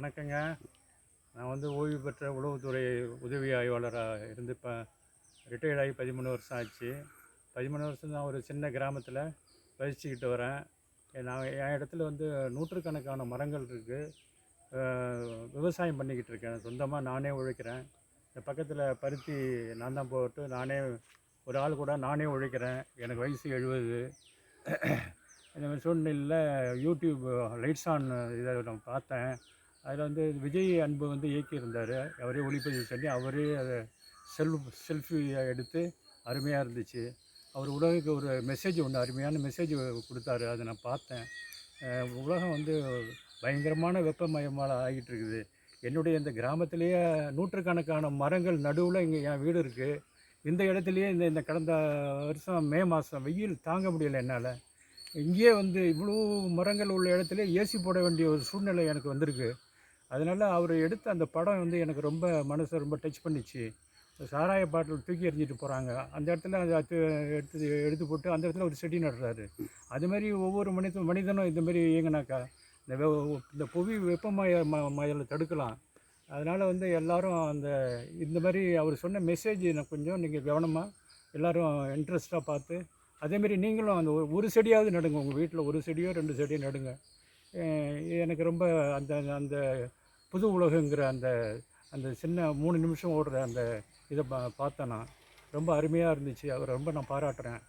வணக்கங்க. நான் வந்து ஓய்வு பெற்ற உளவுத்துறை உதவி ஆய்வாளராக இருந்து இப்போ ரிட்டையர்ட் ஆகி பதிமூணு வருஷம் ஆச்சு. பதிமூணு வருஷம் நான் ஒரு சின்ன கிராமத்தில் வசிச்சுக்கிட்டு வரேன். நான் என் இடத்துல வந்து நூற்றுக்கணக்கான மரங்கள் இருக்குது விவசாயம் பண்ணிக்கிட்டு இருக்கேன். சொந்தமாக நானே உழைக்கிறேன். இந்த பக்கத்தில் பருத்தி நான் தான் போட்டு நானே ஒரு ஆள் கூட நானே உழைக்கிறேன். எனக்கு வயசு எழுபது. இந்த மாதிரி சூழ்நிலையில் யூடியூப் லைட்ஸ் ஆன் இதை நான் பார்த்தேன். அதில் வந்து விஜய் அன்பு வந்து இயக்கியிருந்தார். அவரே ஒளிப்பதிவு பண்ணி அவரே அதை செல்ஃப் செல்ஃபி எடுத்து அருமையாக இருந்துச்சு. அவர் உலகுக்கு ஒரு மெசேஜ் ஒன்று அருமையான மெசேஜ் கொடுத்தாரு. அதை நான் பார்த்தேன். உலகம் வந்து பயங்கரமான வெப்பமயமாக ஆகிட்டு இருக்குது என்னுடைய இந்த கிராமத்திலேயே நூற்றுக்கணக்கான மரங்கள் நடுவில் இங்கே என் வீடு இருக்குது இந்த இடத்துலையே இந்த இந்த கடந்த வருஷம் மே மாதம் வெயில் தாங்க முடியலை என்னால். இங்கேயே வந்து இவ்வளோ மரங்கள் உள்ள இடத்துல ஏசி போட வேண்டிய ஒரு சூழ்நிலை எனக்கு வந்திருக்கு. அதனால் அவர் எடுத்த அந்த படம் வந்து எனக்கு ரொம்ப மனசை ரொம்ப டச் பண்ணிச்சு. சாராய பாட்டில் தூக்கி எறிஞ்சிட்டு போகிறாங்க அந்த இடத்துல அதை எடுத்து எடுத்து போட்டு அந்த இடத்துல ஒரு செடி நடுறாரு. அதுமாரி ஒவ்வொரு மனித மனிதனும் இந்தமாரி இயங்கினாக்கா இந்த வெ- இந்த புவி வெப்பமய ம மயலை தடுக்கலாம். அதனால் வந்து எல்லோரும் அந்த இந்த மாதிரி அவர் சொன்ன மெசேஜ் நான் கொஞ்சம் நீங்கள் கவனமாக எல்லாரும் இன்ட்ரெஸ்ட்டாக பார்த்து அதேமாரி நீங்களும் அந்த ஒரு- செடியாவது நடுங்க. உங்கள் வீட்டில் ஒரு செடியோ ரெண்டு செடியோ நடுங்க. எனக்கு ரொம்ப அந்த அந்த புது உலகங்கிற அந்த அந்த சின்ன மூணு நிமிஷம் ஓடுற அந்த இதை பா பார்த்தேன் நான் ரொம்ப அருமையாக இருந்துச்சு. அவரை ரொம்ப நான் பாராட்டுறேன்.